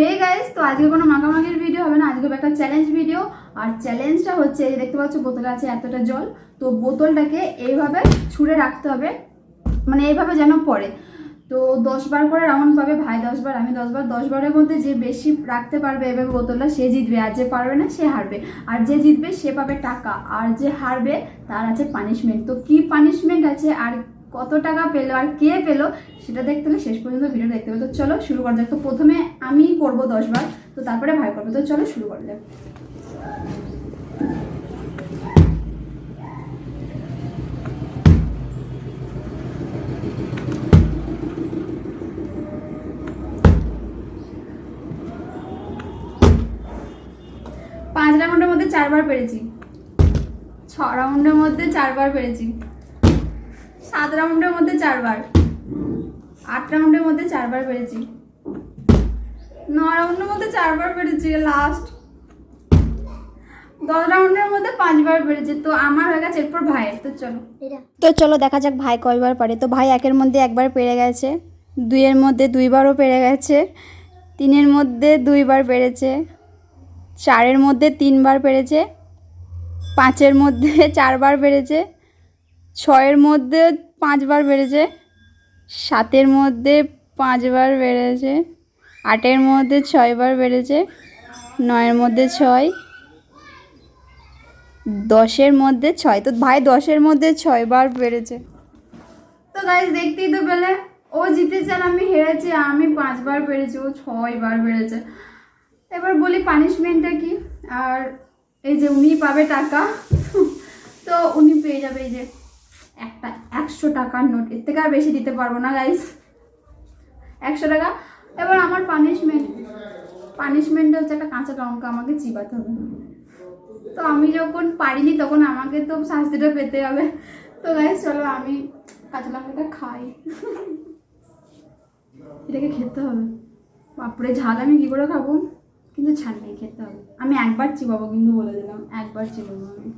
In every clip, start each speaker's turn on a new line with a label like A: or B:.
A: Hey guys তো আজকে কোনো মাখামাখির ভিডিও হবে না, আজকে একটা চ্যালেঞ্জ ভিডিও আর চ্যালেঞ্জটা হচ্ছে, এই দেখতে পাচ্ছ বোতলে আছে এতটা জল, তো বোতলটাকে এইভাবে ছুঁড়ে রাখতে হবে মানে এইভাবে যেন পড়ে। তো দশ বার করে রাউন্ড পাবে, ভাই দশ বার, আমি দশ বার, দশ বারের মধ্যে যে বেশি রাখতে পারবে এভাবে বোতলটা, সে জিতবে, আর যে পারবে না, সে হারবে। আর যে জিতবে, সে পাবে টাকা, আর যে হারবে, তার আছে পানিশমেন্ট তো কি পানিশমেন্ট আছে, আর কত টাকা পেল আর কে পেল সেটা দেখতে হলে শেষ পর্যন্ত ভিডিও দেখতে হবে। তো চলো শুরু করা যাক। তো প্রথমে আমি করব দশবার তো তারপরে ভাই করব। তো চলো শুরু করা যাক। পাঁচ রাউন্ডের মধ্যে চারবার পেরেছি। ছ রাউন্ডের মধ্যে চারবার পেরেছি। সাত রাউন্ডের মধ্যে চারবার। আট রাউন্ডের মধ্যে চারবার পেরেছি। ন রাউন্ডের মধ্যে চারবার পেরেছি লাস্ট দশ রাউন্ডের মধ্যে পাঁচবার পেরেছি। তো আমার হয়ে গেছে এরপর ভাইয়ের। তো চলো।
B: তো চলো দেখা যাক ভাই কয়বার পারে। তো ভাই একের মধ্যে একবার পেরে গেছে। দুইয়ের মধ্যে দুইবারও পেরে গেছে। তিনের মধ্যে দুইবার পেরেছে। চারের মধ্যে তিনবার পেরেছে। পাঁচের মধ্যে চারবার পেরেছে। ছয়ের মধ্যে পাঁচবার বেড়েছে, সাতের মধ্যে পাঁচবার বেড়েছে, আটের মধ্যে ছয়বার বেড়েছে, নয়ের মধ্যে ছয়, দশের মধ্যে ছয়। তো ভাই, দশের মধ্যে ছয়বার বেড়েছে।
A: তো গাইজ দেখতেই তো পেলে, ও জিতেছে আর আমি হেরেছি আমি পাঁচবার পেরেছি ও ছয়বার বেড়েছে। এবার বলি পানিশমেন্টটা কি? আর এই যে উনি পাবে টাকা, তো উনি পেয়ে যাবে এই যে একটা একশো টাকার নোট। এর থেকে আর বেশি দিতে পারব না গাইস একশো টাকা। এবার আমার পানিশমেন্ট পানিশমেন্ট হচ্ছে একটা কাঁচা লঙ্কা আমাকে চিবাতে হবে। তো আমি যখন পারিনি, তখন আমাকে তো শাস্তিটা পেতে হবে। তো গাইস চলো আমি কাঁচা লঙ্কাটা খাই। এটাকে খেতে হবে। বাপরে, ঝাল আমি কী করে খাব? কিন্তু ছাড় নেই, খেতে হবে। আমি একবার চিবাবো কিন্তু বলে দিলাম, একবার চিবাবো আমি।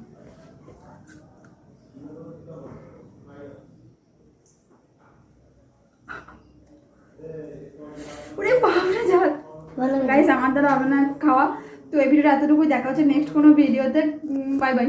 A: ওরে গাইস আমার দ্বারা হবে না খাওয়া। তো এই ভিডিওটা এতটুকু দেখা হচ্ছে নেক্সট কোনো ভিডিওতে। Bye bye